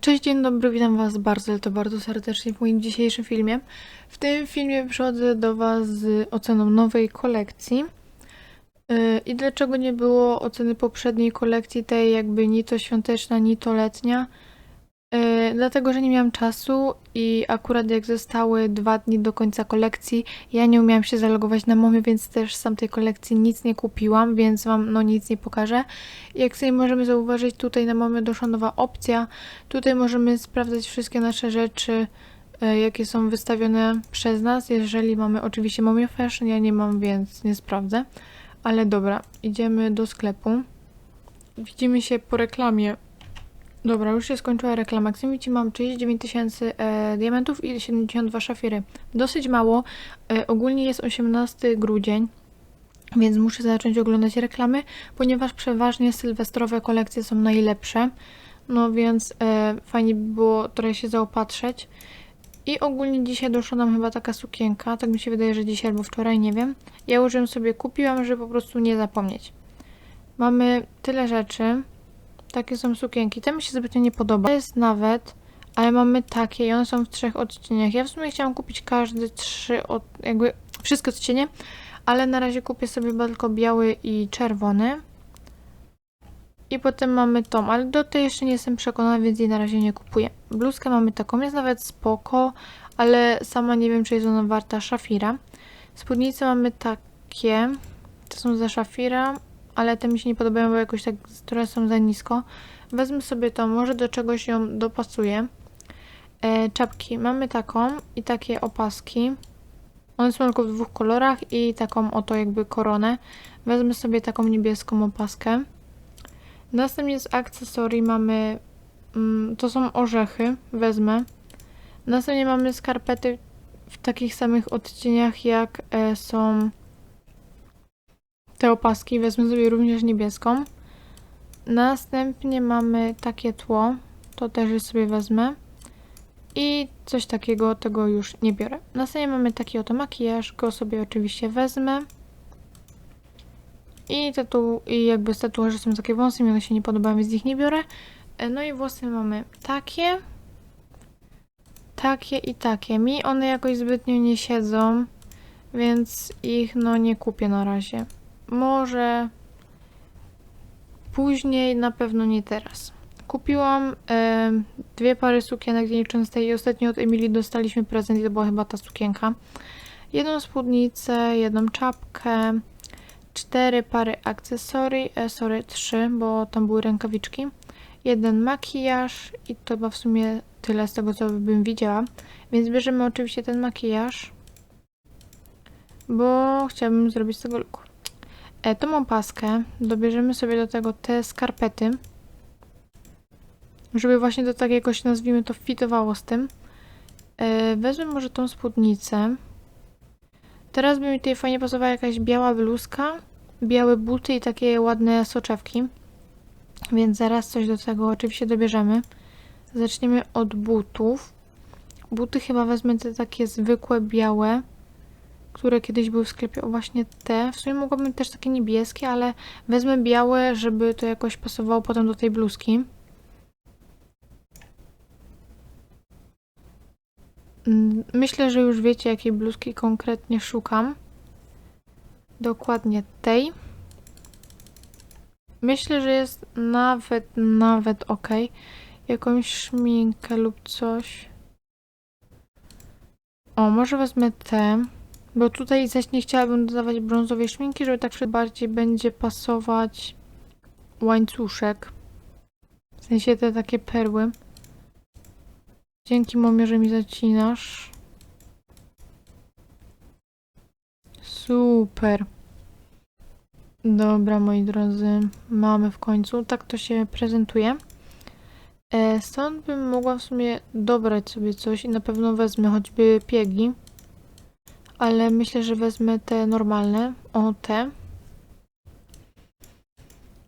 Cześć, dzień dobry, witam Was bardzo, to bardzo serdecznie w moim dzisiejszym filmie. W tym filmie przychodzę do Was z oceną nowej kolekcji. Yy, I dlaczego nie było oceny poprzedniej kolekcji, tej jakby ni to świąteczna, ni to letnia? Yy, Dlatego, że nie miałam czasu i akurat jak zostały dwa dni do końca kolekcji, ja nie umiałam się zalogować na momie, więc też z tamtej kolekcji nic nie kupiłam, więc Wam no nic nie pokażę. Jak sobie możemy zauważyć, tutaj na momie doszła nowa opcja, Tutaj możemy sprawdzać wszystkie nasze rzeczy, e, jakie są wystawione przez nas. Jeżeli mamy oczywiście Momio Fashion, ja nie mam, więc nie sprawdzę. Ale dobra, idziemy do sklepu. Widzimy się po reklamie. Dobra, już się skończyła reklama. Widzicie, mam 39 tysięcy e, diamentów i 72 szafiry. Dosyć mało. E, ogólnie jest 18 grudzień. Więc muszę zacząć oglądać reklamy, ponieważ przeważnie sylwestrowe kolekcje są najlepsze. No więc e, fajnie by było trochę się zaopatrzeć. I ogólnie dzisiaj doszła nam chyba taka sukienka. Tak mi się wydaje, że dzisiaj albo wczoraj, nie wiem. Ja już ją sobie kupiłam, żeby po prostu nie zapomnieć. Mamy tyle rzeczy. Takie są sukienki. Te mi się zbytnio nie podoba. To jest nawet, ale mamy takie i one są w trzech odcieniach. Ja w sumie chciałam kupić każdy trzy, od, jakby wszystkie odcienie, ale na razie kupię sobie tylko biały i czerwony. I potem mamy tą, ale do tej jeszcze nie jestem przekonana, więc jej na razie nie kupuję. Bluzkę mamy taką, jest nawet spoko, ale sama nie wiem, czy jest ona warta szafira. Spódnice mamy takie, to są za szafira, ale te mi się nie podobają, bo jakoś tak, które są za nisko. Wezmę sobie to, może do czegoś ją dopasuję. E, czapki mamy taką i takie opaski. One są tylko w dwóch kolorach i taką oto jakby koronę. Wezmę sobie taką niebieską opaskę. Następnie z akcesorii mamy, mm, to są orzechy, wezmę. Następnie mamy skarpety w takich samych odcieniach jak e, są te opaski, wezmę sobie również niebieską. Następnie mamy takie tło, to też sobie wezmę. I coś takiego, tego już nie biorę. Następnie mamy taki oto makijaż, go sobie oczywiście wezmę. I, tatu I jakby z tatuaży są takie wąsy, mi one się nie podobają, więc ich nie biorę. E, No i włosy mamy takie, takie i takie. Mi one jakoś zbytnio nie siedzą, więc ich no nie kupię na razie. Może później, na pewno nie teraz. Kupiłam e, dwie pary sukienek, nie licząc tej i ostatnio od Emilii dostaliśmy prezent i to była chyba ta sukienka. Jedną spódnicę, jedną czapkę, cztery pary akcesorii, e, sorry, trzy, bo tam były rękawiczki, jeden makijaż i to chyba w sumie tyle z tego, co bym widziała. Więc bierzemy oczywiście ten makijaż, bo chciałabym zrobić z tego look. E, tą opaskę, dobierzemy sobie do tego te skarpety, żeby właśnie to tak jakoś nazwijmy to fitowało z tym. E, wezmę może tą spódnicę. Teraz by mi tutaj fajnie pasowała jakaś biała bluzka, białe buty i takie ładne soczewki. Więc zaraz coś do tego oczywiście dobierzemy. Zaczniemy od butów. Buty chyba wezmę te takie zwykłe, białe, które kiedyś były w sklepie. O, właśnie te. W sumie mogłabym też takie niebieskie, ale wezmę białe, żeby to jakoś pasowało potem do tej bluzki. Mm, Myślę, że już wiecie, jakiej bluzki konkretnie szukam. Dokładnie tej. Myślę, że jest nawet, nawet ok. Jakąś szminkę lub coś. O, może wezmę tę. Bo tutaj zaś nie chciałabym dodawać brązowej szminki, żeby tak bardziej będzie pasować łańcuszek. W sensie te takie perły. Dzięki momie, że mi zacinasz. Super. Dobra, moi drodzy, mamy w końcu. Tak to się prezentuje. E, stąd bym mogła w sumie dobrać sobie coś i na pewno wezmę choćby piegi. Ale myślę, że wezmę te normalne. O, te.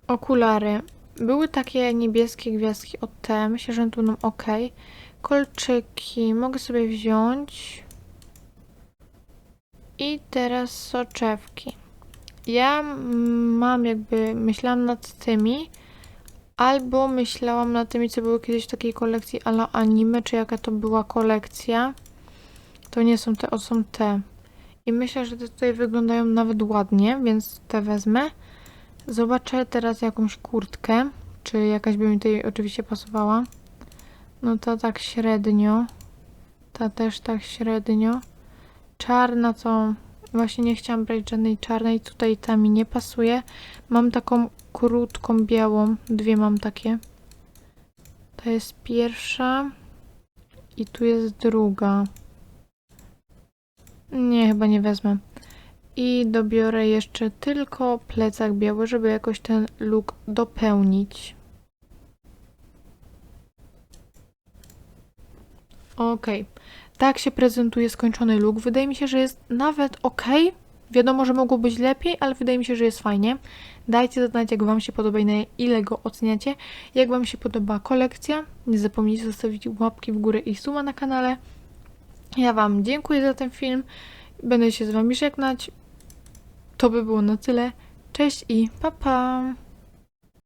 Okulary. Były takie niebieskie gwiazdki o te. Myślę, że tu nam ok. Kolczyki mogę sobie wziąć. I teraz soczewki. Ja mm, mam jakby, myślałam nad tymi, Albo myślałam na tymi, co były kiedyś w takiej kolekcji ala anime, czy jaka to była kolekcja. To nie są te, o są te. I myślę, że te tutaj wyglądają nawet ładnie, więc te wezmę. Zobaczę teraz jakąś kurtkę, czy jakaś by mi tutaj oczywiście pasowała. No to tak średnio. Ta też tak średnio. Czarna to właśnie nie chciałam brać żadnej czarnej. Tutaj ta mi nie pasuje. Mam taką krótką białą. Dwie mam takie. To jest pierwsza. I tu jest druga. Nie, chyba nie wezmę. I dobiorę jeszcze tylko plecak biały, żeby jakoś ten look dopełnić. Okej. Tak się prezentuje skończony look. Wydaje mi się, że jest nawet ok. Wiadomo, że mogło być lepiej, ale wydaje mi się, że jest fajnie. Dajcie znać, jak Wam się podoba i na ile go oceniacie. Jak Wam się podoba kolekcja. Nie zapomnijcie zostawić łapki w górę i suma na kanale. Ja Wam dziękuję za ten film. Będę się z Wami żegnać. To by było na tyle. Cześć i pa pa!